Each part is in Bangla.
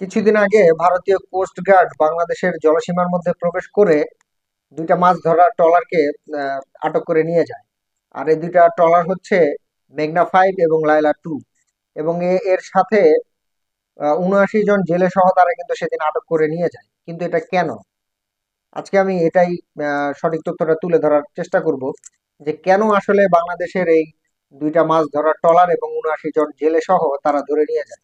কিছুদিন আগে ভারতীয় কোস্ট গার্ড বাংলাদেশের জলসীমার মধ্যে প্রবেশ করে দুইটা মাছ ধরার ট্রলারকে আটক করে নিয়ে যায়। আর এই দুইটা ট্রলার হচ্ছে মেঘনা ফাইভ এবং লাইলা টু। এবং এর সাথে উনআশি জন জেলে সহ তারা কিন্তু সেদিন আটক করে নিয়ে যায়। কিন্তু এটা কেন? আজকে আমি এটাই সঠিক তথ্যটা তুলে ধরার চেষ্টা করব যে কেন আসলে বাংলাদেশের এই দুইটা মাছ ধরার ট্রলার এবং উনআশি জন জেলে সহ তারা ধরে নিয়ে যায়।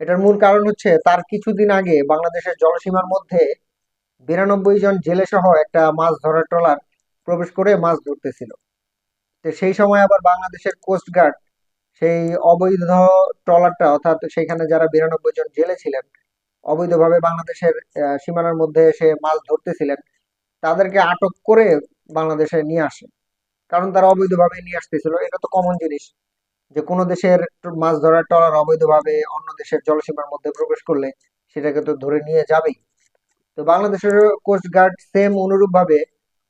এটার মূল কারণ হচ্ছে তার কিছুদিন আগে বাংলাদেশের জলসীমার মধ্যে বিরানব্বই জন জেলে সহ একটা মাছ ধরার ট্রলার প্রবেশ করে মাছ ধরতেছিল। তো সেই সময় আবার বাংলাদেশের কোস্ট গার্ড সেই অবৈধ ট্রলারটা, অর্থাৎ সেখানে যারা বিরানব্বই জন জেলে ছিলেন, অবৈধভাবে বাংলাদেশের সীমানার মধ্যে এসে মাছ ধরতেছিলেন, তাদেরকে আটক করে বাংলাদেশে নিয়ে আসে। কারণ তারা অবৈধভাবে নিয়ে আসতেছিল, এটা তো কমন জিনিস। যে কোনো দেশের মাছ ধরার ট্রলার অবৈধভাবে অন্য দেশের জলসীমার মধ্যে প্রবেশ করলে সেটাকে তো ধরে নিয়ে যাবেই। তো বাংলাদেশের কোস্ট গার্ড সেম অনুরূপ ভাবে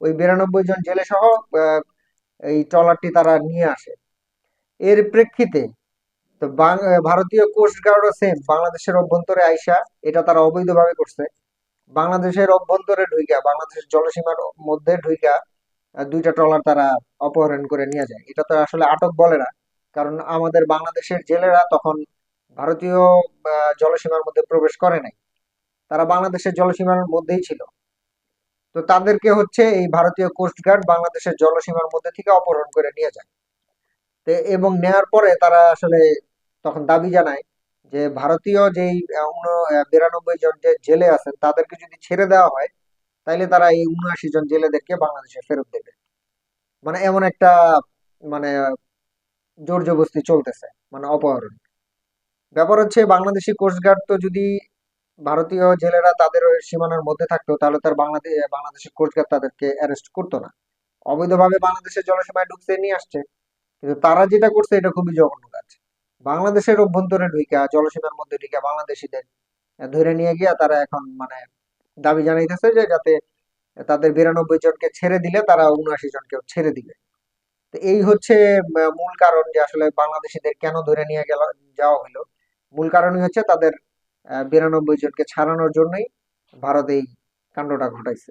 ওই বিরানব্বই জন জেলে সহ এই ট্রলারটি তারা নিয়ে আসে। এর প্রেক্ষিতে তো ভারতীয় কোস্ট গার্ডও সেম বাংলাদেশের অভ্যন্তরে আইসা এটা তারা অবৈধভাবে করছে। বাংলাদেশের অভ্যন্তরে ঢুইকা, বাংলাদেশের জলসীমার মধ্যে ঢুইকা দুইটা ট্রলার তারা অপহরণ করে নিয়ে যায়। এটা তো আসলে আটক বলে না। কারণ আমাদের বাংলাদেশের জেলেরা তখন ভারতীয় জলসীমার মধ্যে প্রবেশ করে নাই। তারা বাংলাদেশের জলসীমার মধ্যেই ছিল। তো তাদেরকে হচ্ছে এই ভারতীয় কোস্ট গার্ড বাংলাদেশের জলসীমার মধ্যে থেকে অপহরণ করে নিয়ে যায়। তো এবং নেয়ার পরে তারা আসলে তখন দাবি জানায় যে ভারতীয় যেই বিরানব্বই জন যে জেলে আছেন, তাদেরকে যদি ছেড়ে দেওয়া হয়, তাইলে তারা এই উনআশি জন জেলেদেরকে বাংলাদেশে ফেরত দেবে। মানে এমন একটা মানে জোর জবরদস্তি চলতেছে মানে অপহরণ। ব্যাপার হচ্ছে, বাংলাদেশি কোস্ট গার্ড তো যদি ভারতীয় জেলেরা তাদের সীমানার মধ্যে থাকতো, তাহলে তার বাংলাদেশ বাংলাদেশের কোস্ট গার্ড তাদেরকে অ্যারেস্ট করতো না। অবৈধভাবে বাংলাদেশের জলসীমায় ঢুকতে নিয়ে আসছে, কিন্তু তারা যেটা করছে, এটা খুবই জঘন্য কাজ। বাংলাদেশের অভ্যন্তরে ঢুইকা জলসীমার মধ্যে ঢুইকা বাংলাদেশিদের ধরে নিয়ে গিয়া তারা এখন মানে দাবি জানাইতেছে যে যাতে তাদের বিরানব্বই জনকে ছেড়ে দিলে, তারা উনআশি জনকে ছেড়ে দিবে। তো এই হচ্ছে মূল কারণ যে আসলে বাংলাদেশিদের কেন ধরে নিয়ে গেল, যাওয়া হলো। মূল কারণই হচ্ছে তাদের বিরানব্বই জনকে ছাড়ানোর জন্যই ভারত এই কাণ্ডটা ঘটাইছে।